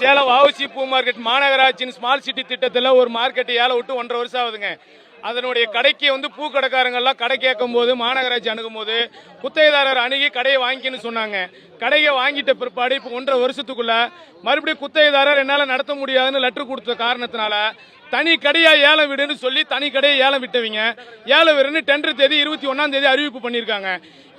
சேலம் வவுசி பூ மார்க்கெட் மாநகராட்சியின் smart city திட்டத்தில் ஒரு மார்க்கெட் ஏழை விட்டு ஒன்றரை வருஷம் ஆகுதுங்க. அதனுடைய கடைக்கு வந்து பூ கடைக்காரங்கள்லாம் கடை கேட்கும் போது மாநகராட்சி அணுகும் போது குத்தகைதாரர் அணுகி கடையை வாங்கிக்கன்னு சொன்னாங்க. கடையை வாங்கிட்ட பிற்பாடு இப்போ ஒன்றரை வருஷத்துக்குள்ள மறுபடியும் குத்தகைதாரர் என்னால் நடத்த முடியாதுன்னு லெட்டர் கொடுத்த காரணத்தினால தனி கடையா ஏலம் விடுன்னு சொல்லி தனி கடையை ஏலம் விட்டவங்க. ஏலம் விடுன்னு டெண்டர் தேதி இருபத்தி ஒன்னாம் தேதி அறிவிப்பு பண்ணியிருக்காங்க.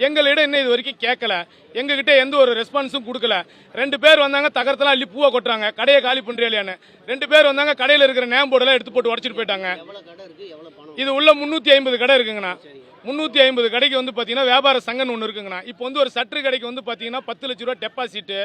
எங்களிடம் இன்னும் இது வரைக்கும் கேட்கல. எங்ககிட்ட எந்த ஒரு ரெஸ்பான்ஸும் கொடுக்கல. ரெண்டு பேர் வந்தாங்க தகரத்தெல்லாம் அள்ளி பூவை கொட்டுறாங்க. கடையை காலி பண்றியான்னு ரெண்டு பேர் வந்தாங்க கடையில் இருக்கிற நேம் போர்டெல்லாம் எடுத்து போட்டு உடச்சிட்டு போயிட்டாங்க. இது உள்ள முந்நூற்றி ஐம்பது கடை இருக்குங்கண்ணா. முந்நூற்றி ஐம்பது கடைக்கு வந்து பார்த்தீங்கன்னா வியாபார சங்கன்னு ஒன்று இருக்குங்கண்ணா. இப்போ வந்து ஒரு சற்று கடைக்கு வந்து பார்த்தீங்கன்னா பத்து லட்ச ரூபா டெபாசிட்டு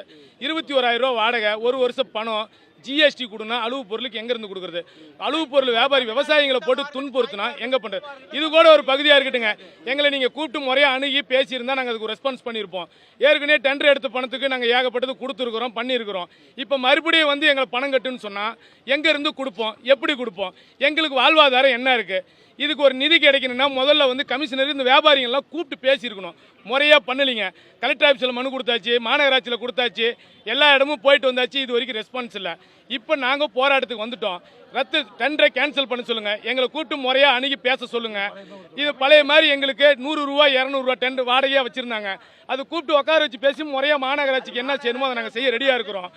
இருபத்தி ஓராயிரம் ரூபா வாடகை ஒரு வருஷம் பணம் ஜிஎஸ்டி கொடுனா அழுவு பொருளுக்கு எங்கேருந்து கொடுக்குறது? அழுவு பொருள் வியாபாரி விவசாயிகளை போட்டு துன்புறுத்துனா எங்கே பண்ணுறது இது கூட ஒரு பகுதியாக இருக்கட்டுங்க. எங்களை நீங்கள் கூப்பிட்டு முறையாக அணுகி பேசியிருந்தால் நாங்கள் அதுக்கு ரெஸ்பான்ஸ் பண்ணியிருப்போம். ஏற்கனவே டெண்டர் எடுத்த பணத்துக்கு நாங்கள் ஏகப்பட்டது கொடுத்துருக்குறோம் பண்ணியிருக்கிறோம். இப்போ மறுபடியும் வந்து எங்களை பணம் கட்டுன்னு சொன்னால் எங்கேருந்து கொடுப்போம்? எப்படி கொடுப்போம்? எங்களுக்கு வாழ்வாதாரம் என்ன இருக்குது இதுக்கு ஒரு நிதி கிடைக்கணும்னா முதல்ல வந்து கமிஷனர் இந்த வியாபாரிகள்லாம் கூப்பிட்டு பேசியிருக்கணும். முறையாக பண்ணலிங்க. கலெக்டர் ஆஃபீஸில் மனு கொடுத்தாச்சு மாநகராட்சியில் கொடுத்தாச்சு எல்லா இடமும் போயிட்டு வந்தாச்சு இது வரைக்கும் ரெஸ்பான்ஸ் இல்லை. இப்போ நாங்கள் போராட்டத்துக்கு வந்துட்டோம். ரத்து டெண்டரை கேன்சல் பண்ண சொல்லுங்கள் எங்களை கூட்டு முறையாக அணுகி பேச சொல்லுங்கள் இது பழைய மாதிரி எங்களுக்கு நூறு ரூபா இரநூறுவா டெண்டர் வாடகையாக வச்சுருந்தாங்க. அது கூப்பிட்டு உட்கார வச்சு பேசி முறையாக மாநகராட்சிக்கு என்ன செய்யணுமோ அதை நாங்கள் செய்ய ரெடியாக இருக்கிறோம்.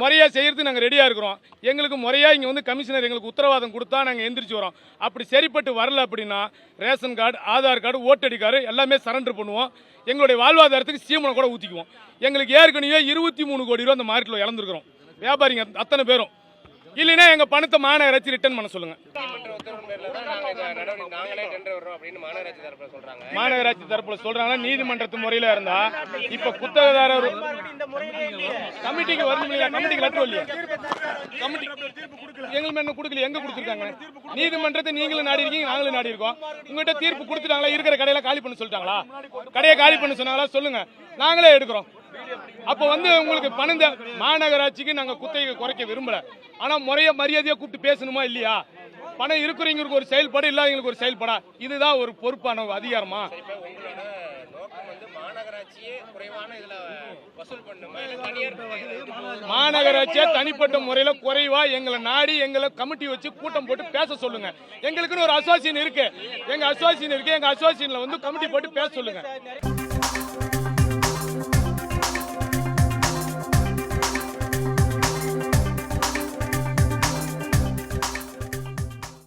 முறையாக செய்கிறது நாங்கள் ரெடியாக இருக்கிறோம். எங்களுக்கு முறையாக இங்கே வந்து கமிஷனர் எங்களுக்கு உத்தரவாதம் கொடுத்தா நாங்கள் எந்திரிச்சு வரோம். அப்படி சரிப்பட்டு வரல அப்படின்னா ரேஷன் கார்டு ஆதார் கார்டு ஓட்டடி கார்டு எல்லாமே சரண்டர் பண்ணுவோம். எங்களுடைய வாழ்வாதாரத்துக்கு சீமனை கூட ஊற்றிக்குவோம் எங்களுக்கு ஏற்கனவே இருபத்தி மூணு கோடி ரூபா அந்த மார்க்கெட்டில் இழந்துருக்கிறோம். வியாபாரிங்க அத்தனை பேரும். இல்லைன்னா எங்கள் பணத்தை மாநகராட்சி ரிட்டர்ன் பண்ண சொல்லுங்கள் மாநகராட்சி தரப்புல சொல்றாங்க. நீதிமன்றத்து முறையில இருந்தா இப்ப குத்தகதாரர் கமிட்டிக்கு வரணும் இல்லையா கமிட்டிக்கு லெட்டர் இல்லையா கமிட்டி எங்களுக்கு என்ன கொடுக்கல எங்க கொடுத்துருக்காங்க? நீதிமன்றத்தை நீங்களும் நாடி இருக்கீங்க நாங்களும் நாடி இருக்கோம் உங்ககிட்ட தீர்ப்பு கொடுத்துட்டாங்களா? இருக்கிற கடையில காலி பண்ண சொல்லிட்டாங்களா? கடையை காலி பண்ண சொன்னாங்களா? சொல்லுங்க. நாங்களே எடுக்கிறோம். அப்போ வந்து உங்களுக்கு பணம் மாநகராட்சிக்கு நாங்க குத்தகை குறைக்க விரும்பல. ஆனா முறைய மரியாதையா கூப்பிட்டு பேசணுமா இல்லையா? பணம் இருக்கிறவங்களுக்கு ஒரு செயல்பாடு இல்லாதவங்களுக்கு ஒரு செயல்பாடா? இதுதான் ஒரு பொறுப்பான ஒரு அதிகாரமா மாநகராட்சியே குறைவான இதுல வசூல் பண்ணுமா? இல்ல தனியார் இது போகுமா? மாநகராட்சியா தனிப்பட்ட முறையில குறைவா எங்களை நாடி எங்களை கமிட்டி வச்சு கூட்டம் போட்டு பேச சொல்லுங்க. எங்களுக்குன்னு ஒரு அசோசியேஷன் இருக்கு. எங்க அசோசியேஷன் இருக்கு. எங்க அசோசியேஷன்ல வந்து கமிட்டி போட்டு பேச சொல்லுங்க.